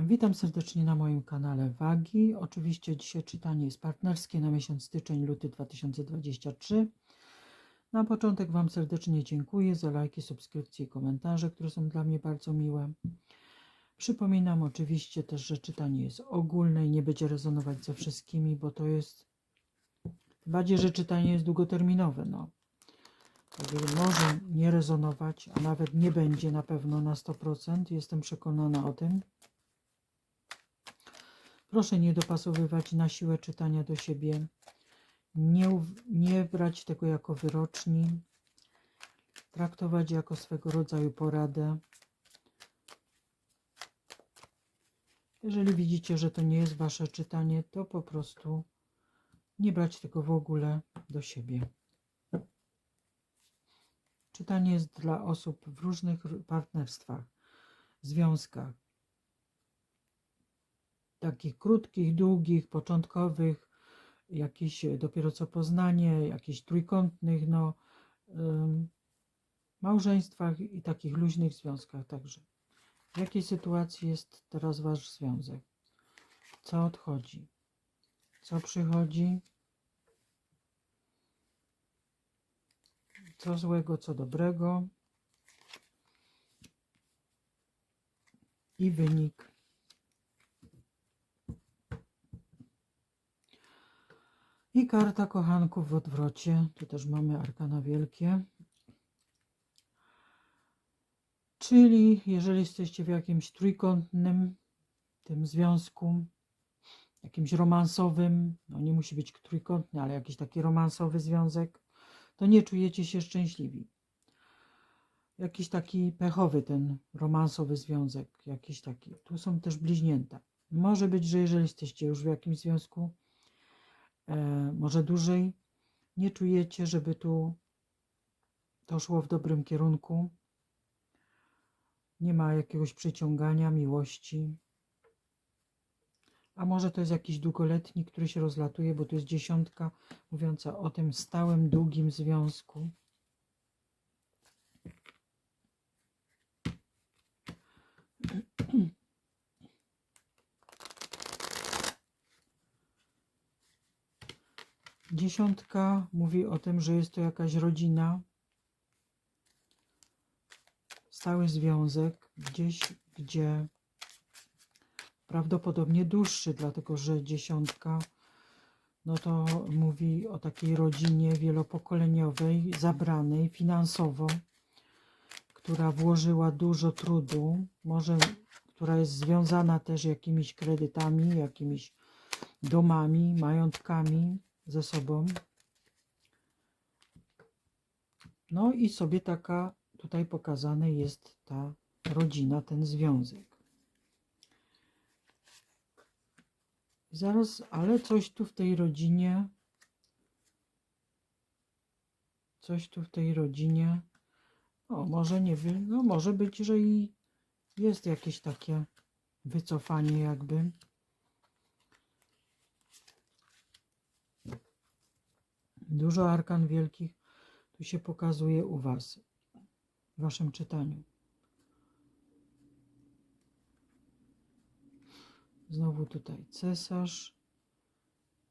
Witam serdecznie na moim kanale Wagi. Oczywiście dzisiaj czytanie jest partnerskie na miesiąc styczeń-luty 2023. Na początek Wam serdecznie dziękuję za lajki, subskrypcje i komentarze, które są dla mnie bardzo miłe. Przypominam oczywiście też, że czytanie jest ogólne i nie będzie rezonować ze wszystkimi, bo to jest tym bardziej, że czytanie jest długoterminowe. No. Także może nie rezonować, a nawet nie będzie na pewno na 100%. Jestem przekonana o tym. Proszę nie dopasowywać na siłę czytania do siebie. Nie, nie brać tego jako wyroczni. Traktować jako swego rodzaju poradę. Jeżeli widzicie, że to nie jest wasze czytanie, to po prostu nie brać tego w ogóle do siebie. Czytanie jest dla osób w różnych partnerstwach, związkach. Takich krótkich, długich, początkowych, jakichś e, dopiero co poznanie, jakichś trójkątnych, no, małżeństwach i takich luźnych związkach także. W jakiej sytuacji jest teraz wasz związek? Co odchodzi? Co przychodzi? Co złego, co dobrego? I wynik. I karta kochanków w odwrocie. Tu też mamy arkana wielkie. Czyli jeżeli jesteście w jakimś trójkątnym tym związku, jakimś romansowym, no nie musi być trójkątny, ale jakiś taki romansowy związek, to nie czujecie się szczęśliwi. Jakiś taki pechowy ten romansowy związek, jakiś taki. Tu są też bliźnięta. Może być, że jeżeli jesteście już w jakimś związku, może dłużej, nie czujecie, żeby tu to szło w dobrym kierunku. Nie ma jakiegoś przyciągania, miłości. A może to jest jakiś długoletni, który się rozlatuje, bo to jest dziesiątka mówiąca o tym stałym, długim związku. Dziesiątka mówi o tym, że jest to jakaś rodzina, stały związek, gdzieś, gdzie prawdopodobnie dłuższy, dlatego że dziesiątka, no to mówi o takiej rodzinie wielopokoleniowej, zabranej finansowo, która włożyła dużo trudu, może która jest związana też jakimiś kredytami, jakimiś domami, majątkami ze sobą. No i sobie taka tutaj pokazane jest ta rodzina, ten związek. Zaraz, ale coś tu w tej rodzinie, coś tu w tej rodzinie, o może nie wiem, no może być, że i jest jakieś takie wycofanie jakby. Dużo arkan wielkich tu się pokazuje u Was w Waszym czytaniu. Znowu tutaj cesarz.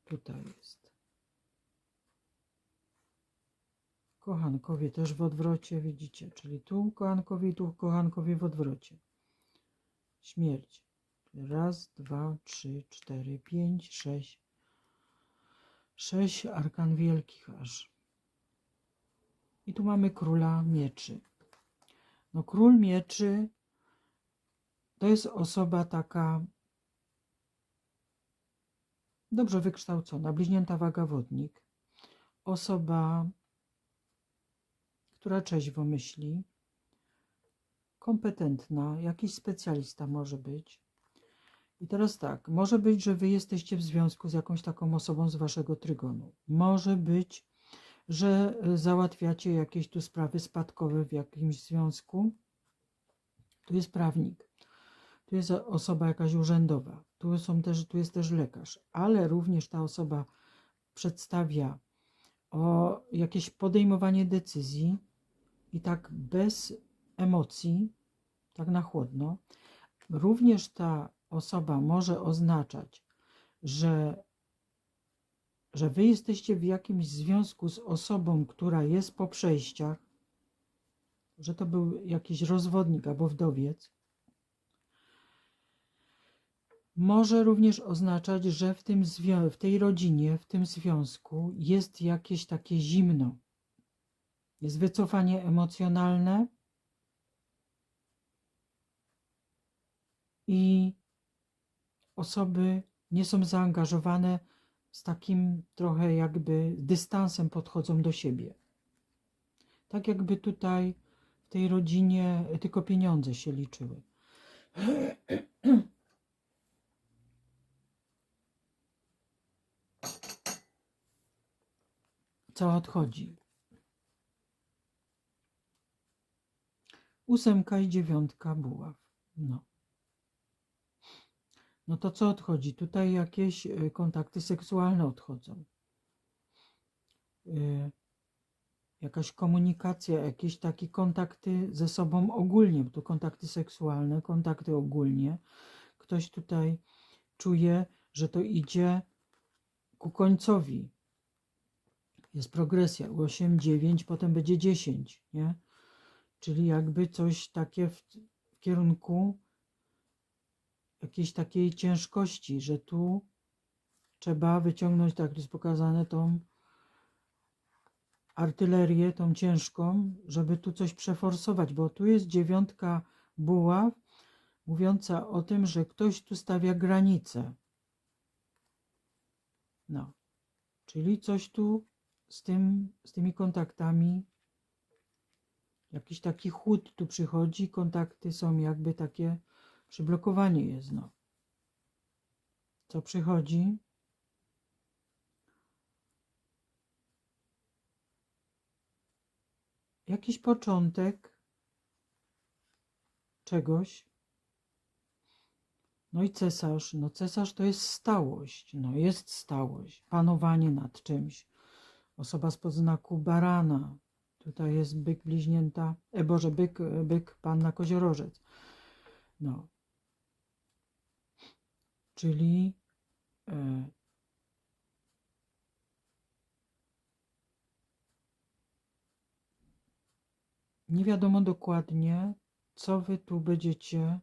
Tutaj jest. Kochankowie też w odwrocie, widzicie. Czyli tu kochankowie i tu kochankowie w odwrocie. Śmierć. Raz, dwa, trzy, cztery, pięć, sześć. Sześć arkan wielkich aż. I tu mamy króla mieczy. No król mieczy to jest osoba taka dobrze wykształcona, bliźnięta waga wodnik, osoba, która trzeźwo myśli, kompetentna, jakiś specjalista może być. I teraz tak, może być, że wy jesteście w związku z jakąś taką osobą z waszego trygonu. Może być, że y, załatwiacie jakieś tu sprawy spadkowe w jakimś związku. Tu jest prawnik. Tu jest osoba jakaś urzędowa. Tu, są też, tu jest też lekarz. Ale również ta osoba przedstawia o jakieś podejmowanie decyzji i tak bez emocji, tak na chłodno. Również ta osoba może oznaczać, że, że wy jesteście w jakimś związku z osobą, która jest po przejściach, że to był jakiś rozwodnik albo wdowiec, może również oznaczać, że w, tym w tej rodzinie, w tym związku jest jakieś takie zimno. Jest wycofanie emocjonalne i osoby nie są zaangażowane z takim trochę jakby dystansem podchodzą do siebie. Tak jakby tutaj w tej rodzinie tylko pieniądze się liczyły. Co odchodzi? Ósemka i dziewiątka buław. No. No to co odchodzi? Tutaj jakieś y, kontakty seksualne odchodzą. Y, Jakaś komunikacja, jakieś takie kontakty ze sobą ogólnie, bo to kontakty seksualne, kontakty ogólnie. Ktoś tutaj czuje, że to idzie ku końcowi. Jest progresja. 8, 9, potem będzie 10, nie? Czyli jakby coś takie w kierunku jakiejś takiej ciężkości, że tu trzeba wyciągnąć, tak jest pokazane, tą artylerię, tą ciężką, żeby tu coś przeforsować, bo tu jest dziewiątka buław, mówiąca o tym, że ktoś tu stawia granice. No, czyli coś tu z, tym, z tymi kontaktami, jakiś taki chłód tu przychodzi, kontakty są jakby takie, przyblokowanie jest, no. Co przychodzi? Jakiś początek czegoś. No i cesarz. No cesarz to jest stałość. No jest stałość. Panowanie nad czymś. Osoba z podznaku barana. Tutaj jest byk bliźnięta. E Boże, byk, byk panna koziorożec. No. Czyli e, nie wiadomo dokładnie, co wy tu będziecie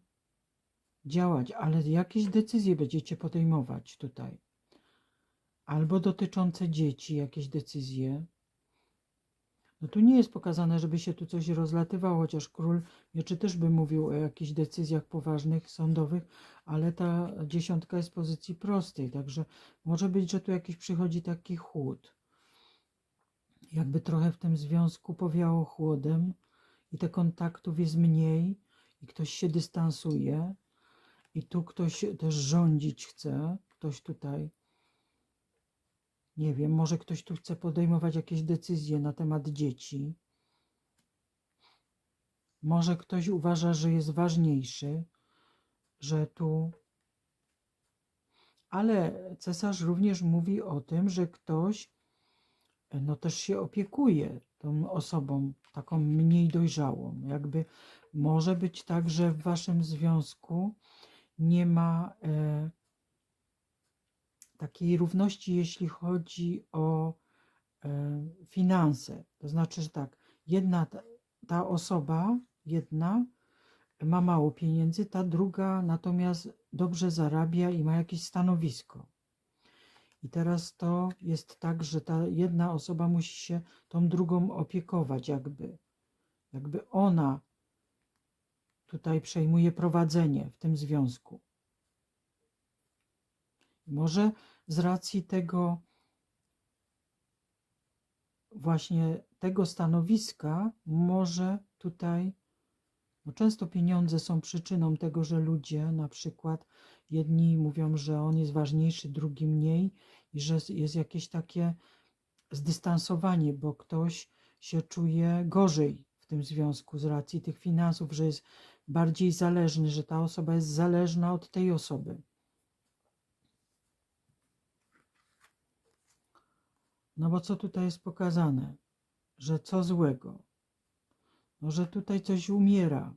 działać, ale jakieś decyzje będziecie podejmować tutaj. Albo dotyczące dzieci, jakieś decyzje. No tu nie jest pokazane, żeby się tu coś rozlatywało, chociaż król mieczy też by mówił o jakichś decyzjach poważnych, sądowych, ale ta dziesiątka jest pozycji prostej, także może być, że tu jakiś przychodzi taki chłód. Jakby trochę w tym związku powiało chłodem i te kontaktów jest mniej i ktoś się dystansuje i tu ktoś też rządzić chce, ktoś tutaj nie wiem, może ktoś tu chce podejmować jakieś decyzje na temat dzieci. Może ktoś uważa, że jest ważniejszy, że tu. Ale cesarz również mówi o tym, że ktoś no też się opiekuje tą osobą taką mniej dojrzałą. Jakby może być tak, że w waszym związku nie ma e, takiej równości, jeśli chodzi o e, finanse. To znaczy, że tak, jedna ta, ta osoba, jedna ma mało pieniędzy, ta druga natomiast dobrze zarabia i ma jakieś stanowisko. I teraz to jest tak, że ta jedna osoba musi się tą drugą opiekować, jakby. Jakby ona tutaj przejmuje prowadzenie w tym związku. Może z racji tego właśnie tego stanowiska może tutaj no często pieniądze są przyczyną tego, że ludzie na przykład jedni mówią, że on jest ważniejszy, drugi mniej i że jest jakieś takie zdystansowanie, bo ktoś się czuje gorzej w tym związku z racji tych finansów, że jest bardziej zależny, że ta osoba jest zależna od tej osoby. No bo co tutaj jest pokazane? Że co złego? No, że tutaj coś umiera.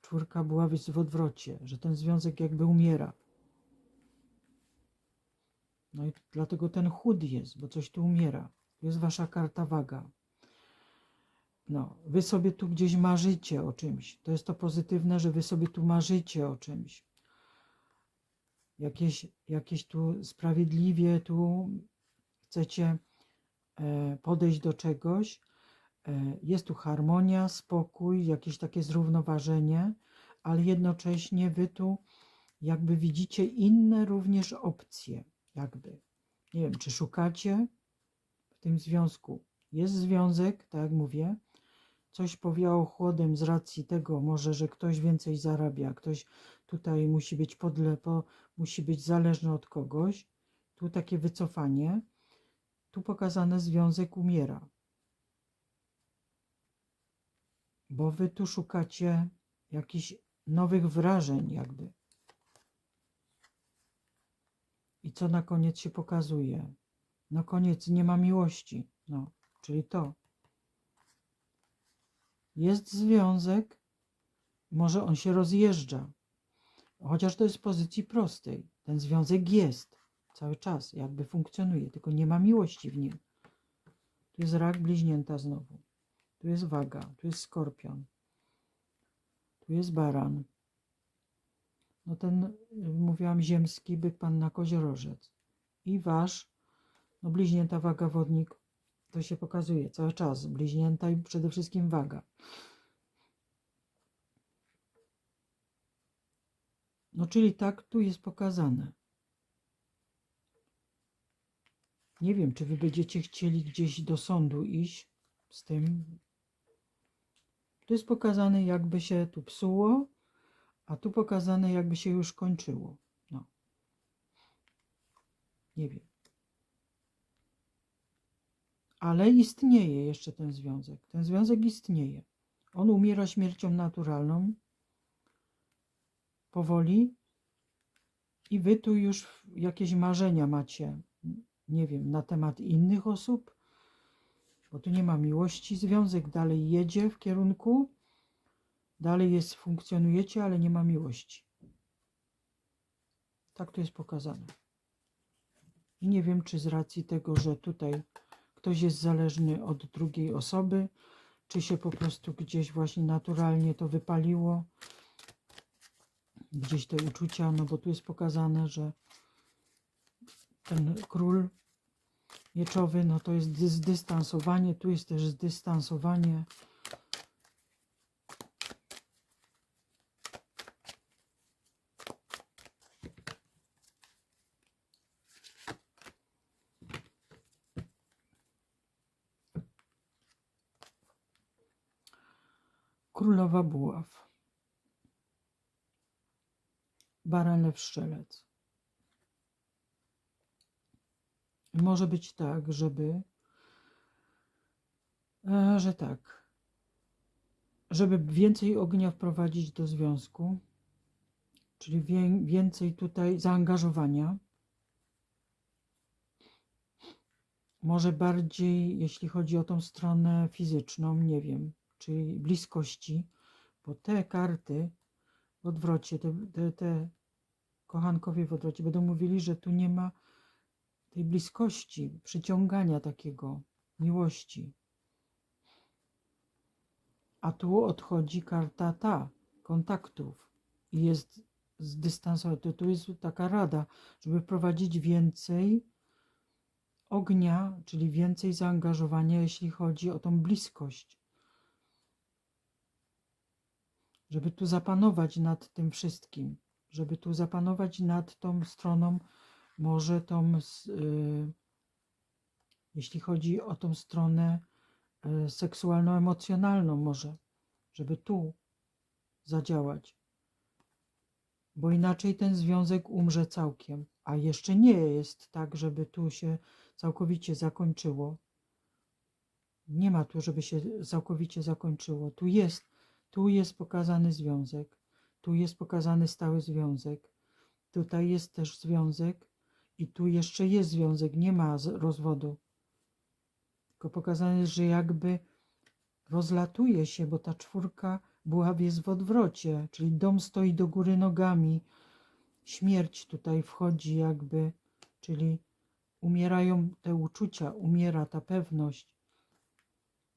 czwórka była w odwrocie, że ten związek jakby umiera. No i dlatego ten chód jest, bo coś tu umiera. Jest wasza karta waga. No, wy sobie tu gdzieś marzycie o czymś. To jest to pozytywne, że wy sobie tu marzycie o czymś. Jakieś, jakieś tu sprawiedliwie tu chcecie podejść do czegoś. E, Jest tu harmonia, spokój, jakieś takie zrównoważenie, ale jednocześnie wy tu jakby widzicie inne również opcje, jakby. Nie wiem, czy szukacie w tym związku. Jest związek, tak jak mówię, coś powiało chłodem z racji tego, może, że ktoś więcej zarabia, ktoś tutaj musi być podle, po, musi być zależny od kogoś. Tu takie wycofanie. Tu pokazane związek umiera. Bo wy tu szukacie jakichś nowych wrażeń, jakby. I co na koniec się pokazuje? Na koniec nie ma miłości. No, czyli to. Jest związek, może on się rozjeżdża. Chociaż to jest z pozycji prostej. Ten związek jest cały czas, jakby funkcjonuje, tylko nie ma miłości w nim. Tu jest rak bliźnięta znowu. Tu jest waga, tu jest skorpion. Tu jest baran. No ten, mówiłam, ziemski byk panna koziorożec. I wasz, no bliźnięta waga wodnik, to się pokazuje cały czas. Bliźnięta i przede wszystkim waga. No czyli tak tu jest pokazane. Nie wiem, czy wy będziecie chcieli gdzieś do sądu iść z tym. Tu jest pokazane, jakby się tu psuło, a tu pokazane, jakby się już kończyło. No. Nie wiem. Ale istnieje jeszcze ten związek. Ten związek istnieje. On umiera śmiercią naturalną, powoli, i wy tu już jakieś marzenia macie, nie wiem, na temat innych osób, bo tu nie ma miłości. Związek dalej jedzie w kierunku, dalej jest, funkcjonujecie, ale nie ma miłości. Tak to jest pokazane. I nie wiem, czy z racji tego, że tutaj ktoś jest zależny od drugiej osoby, czy się po prostu gdzieś właśnie naturalnie to wypaliło, gdzieś te uczucia, no bo tu jest pokazane, że ten król mieczowy, no to jest dy- zdystansowanie, tu jest też zdystansowanie. Królowa buław. Baran lew Może być tak, żeby, e, że tak, żeby więcej ognia wprowadzić do związku, czyli wię- więcej tutaj zaangażowania. Może bardziej, jeśli chodzi o tą stronę fizyczną, nie wiem, czyli bliskości, bo te karty w odwrocie, te, te, te kochankowie w odwrocie będą mówili, że tu nie ma tej bliskości, przyciągania takiego, miłości. A tu odchodzi karta ta, kontaktów i jest zdystansowana. To tu jest taka rada, żeby wprowadzić więcej ognia, czyli więcej zaangażowania, jeśli chodzi o tą bliskość. Żeby tu zapanować nad tym wszystkim, żeby tu zapanować nad tą stroną, może tą, y, jeśli chodzi o tą stronę y, seksualno-emocjonalną, może, żeby tu zadziałać. Bo inaczej ten związek umrze całkiem, a jeszcze nie jest tak, żeby tu się całkowicie zakończyło. Nie ma tu, żeby się całkowicie zakończyło. Tu jest, tu jest pokazany związek, tu jest pokazany stały związek, tutaj jest też związek i tu jeszcze jest związek, nie ma rozwodu. Tylko pokazane jest, że jakby rozlatuje się, bo ta czwórka buław jest w odwrocie, czyli dom stoi do góry nogami. Śmierć tutaj wchodzi jakby, czyli umierają te uczucia, umiera ta pewność.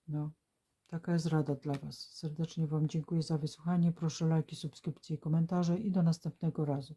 No, taka jest rada dla Was. Serdecznie Wam dziękuję za wysłuchanie. Proszę lajki, subskrypcje i komentarze i do następnego razu.